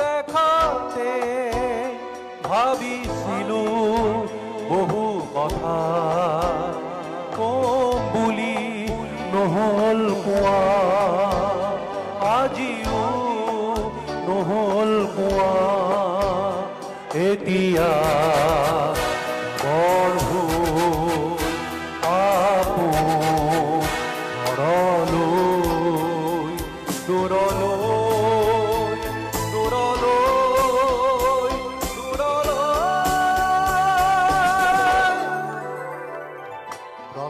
দেখাতে ভাবিছিল বহু কথা। কম বুলি নহল কোৱা আজিও নহল কোৱা এতিয়া গৰ্ভু আপু ঘৰলৈ দূৰলৈ ก็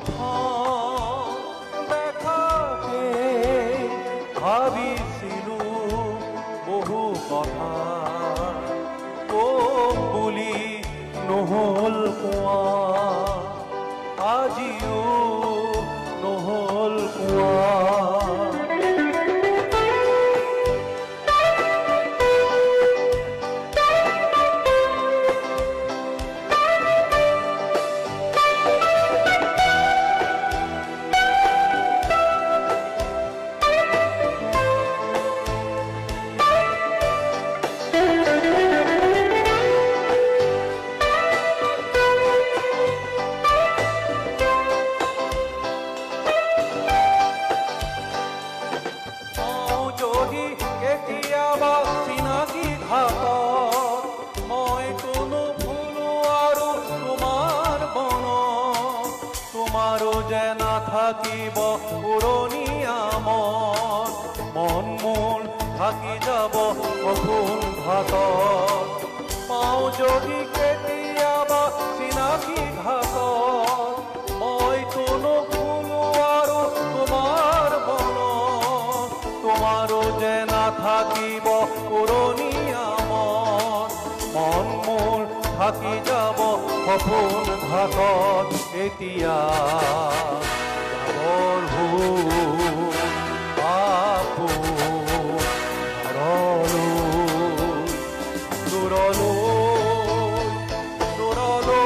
তোমাৰো যে নাথাকিব পুৰণীয়া মন মন থাকি যাব সপোন ঘাটত পাওঁ যদি কেতিয়াবা চিনাকি ঘাটত মই কোনো ভুলো আৰু তোমাৰ মনত তোমাৰো যে নাথাকিব পুৰণীয়া মন মন মোৰ থাকি যাব সপোন ঘাটত এতিয়া। দূৰলৈ দূৰলৈ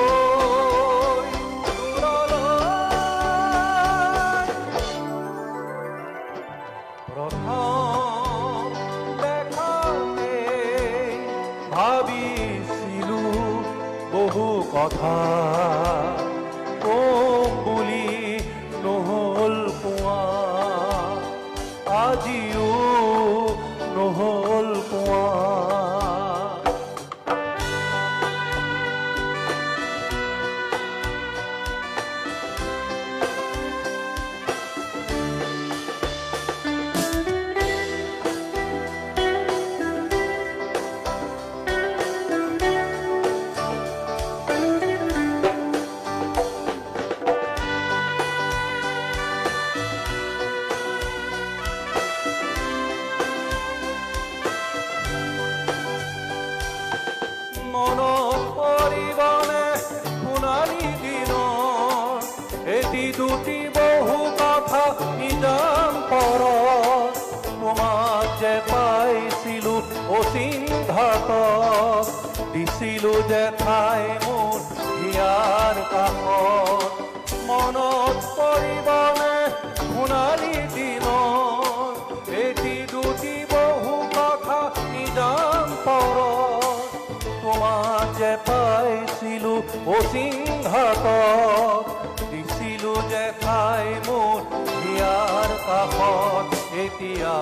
বহু পাইছিলো অচিন দিছিলো যে ঠাই মোৰ হিয়াৰ কাষত মনত পৰিবনে সোণালী দিনৰ এটি দুটি বহু কথা নিজান পৰ তোমাক যে পাইছিলো অচিংঘাত দিছিলো যে ঠাই মোৰ হিয়াৰ কাষত এতিয়া